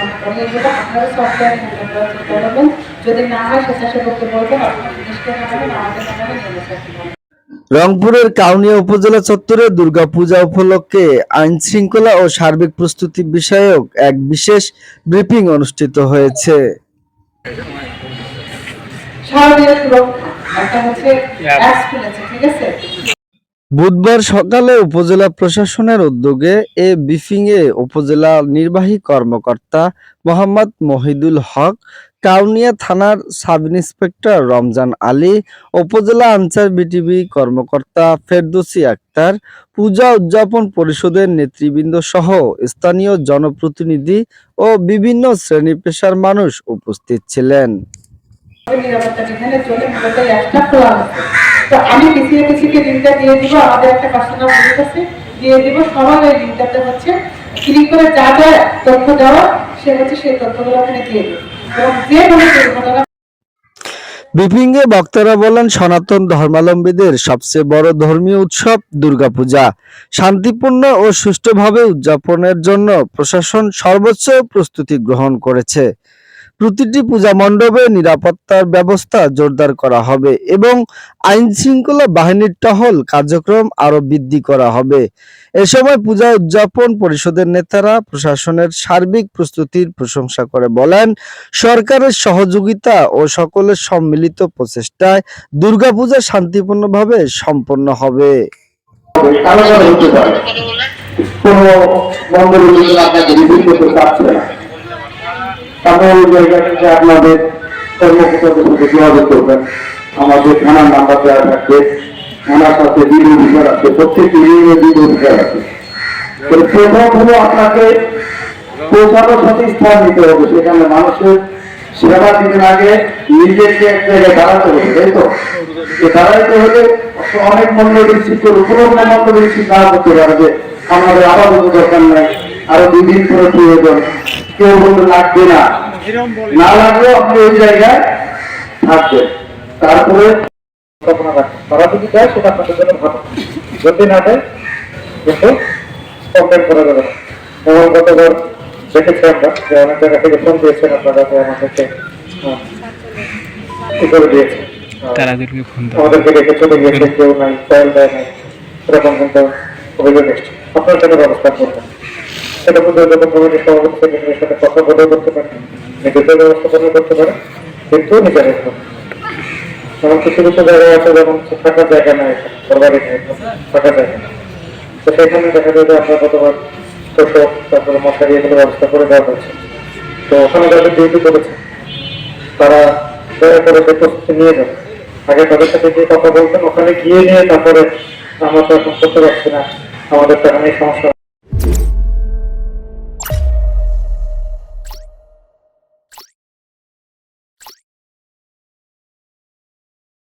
আপনারা সফটওয়্যার করবেন যদি না হয় স্বেচ্ছাসেবককে বলবেন রংপুরের কাউনিয়া উপজেলা চত্বরে দুর্গাপূজা উপলক্ষে আইন শৃঙ্খলা ও সার্বিক প্রস্তুতি বিষয়ক এক বিশেষ ব্রিফিং অনুষ্ঠিত হয়েছে। ঠিক আছে? বুধবার সকালে উপজেলা প্রশাসনের উদ্যোগে এ ব্রিফিং এ উপজেলা নির্বাহী কর্মকর্তা মোহাম্মদ মহিদুল হক, কাউনিয়া থানার সাব ইন্সপেক্টর রমজান আলী, উপজেলা আনসার বিটিভি কর্মকর্তা ফেরদৌসি আক্তার, পূজা উদযাপন পরিষদের নেতৃবৃন্দ সহ স্থানীয় জনপ্রতিনিধি ও বিভিন্ন শ্রেণি পেশার মানুষ উপস্থিত ছিলেন। তো আমি পিছিয়ে পিছিয়ে লিঙ্কটা দিয়ে দিব, আমাদের একটা কাস্টমার দিয়ে দিব, সবার ওই লিঙ্কটাতে হচ্ছে ক্লিক করে যা যা তথ্য দেওয়া, সে হচ্ছে সেই তথ্যগুলো ওখানে দিয়ে এবং যে কোনো দুর্ঘটনা বক্তারা বলেন, সনাতন ধর্মাবলম্বীদের সবচেয়ে বড় ধর্মীয় উৎসব দুর্গাপূজা। শান্তিপূর্ণ ও সুষ্ঠুভাবে উদযাপনের জন্য প্রশাসন সর্বোচ্চ প্রস্তুতি গ্রহণ করেছে। প্রতিটি পূজা মণ্ডপে নিরাপত্তার ব্যবস্থা জোরদার করা হবে এবং আইন শৃঙ্খলা বাহিনীর টহল কার্যক্রম আরও বৃদ্ধি করা হবে। এ সময় পূজা উদযাপন পরিষদের নেতারা প্রশাসনের সার্বিক প্রস্তুতির প্রশংসা করে বলেন, সরকারের সহযোগিতা ও সকলের সম্মিলিত প্রচেষ্টায় দুর্গাপূজা শান্তিপূর্ণভাবে সম্পন্ন হবে। মন্দির আপনাকে তাহলে ওই জায়গা থেকে আপনাদের কর্মকর্তাদের সাথে করবেন আমাদের থানার নাম্বার দেওয়া থাকবে। ওনার সাথে বিল অধিকার আছে, প্রত্যেকটি ইউনিয়নের বিল অধিকার আছে। প্রথম হলো আপনাকে পৌঁছানোর সাথে স্থান নিতে হবে। সেখানে মানুষের সেবা দিনের আগে নিজেকে এক জায়গায় দাঁড়াতে হবে, তাই তো? দাঁড়াইতে হলে অনেক করবে কোনো মন্ডলী রিসিভ না করতে পারে যে আমাদের দরকার নাই। আরও দুই দিন পরে প্রয়োজন। কেউ লাগবে না। না লাগলেও আপনি ওই জায়গায় থাকবেন। তারপরে তারা যদি দেয় সেটা আপনাদের জন্য ভালো। যদি না দেয় কিন্তু কমপ্লেন করা যাবে না। গতবার দেখেছি আমরা যে অনেক জায়গা থেকে ফোন দিয়েছেন আপনারা যে আমাদেরকে আহ, ই করে দিয়েছে দাও আমাদেরকে রেখে চলে গিয়েছে কেউ নাই ফল দেয় নাই এরকম কিন্তু অভিযোগ এসছে। আপনার সাথে ব্যবস্থা করবেন। সেটা কমিটির সভাপতি সেক্রেটারির সাথে কথা বলে করতে পারেন। নিজেদের ব্যবস্থা করতে পারেন, কিন্তু নিজের যেমন কিছু কিছু জায়গায় আছে যেমন থাকার জায়গা নাই নেই, থাকার জায়গা তো সেখানে দেখা যায় যে আমরা গতবার তোষক তারপরে মশারি এগুলো ব্যবস্থা করে দেওয়া হয়েছে। তো ওখানে যাদের ডিউটি করেছে, তারা দয়া করে সে প্রস্তুতি নিয়ে যাবে আগে তাদের সাথে গিয়ে কথা বলতেন, ওখানে গিয়ে নিয়ে তারপরে আমরা তো এখন করতে পারছি না। আমাদের তো এখানে সমস্যা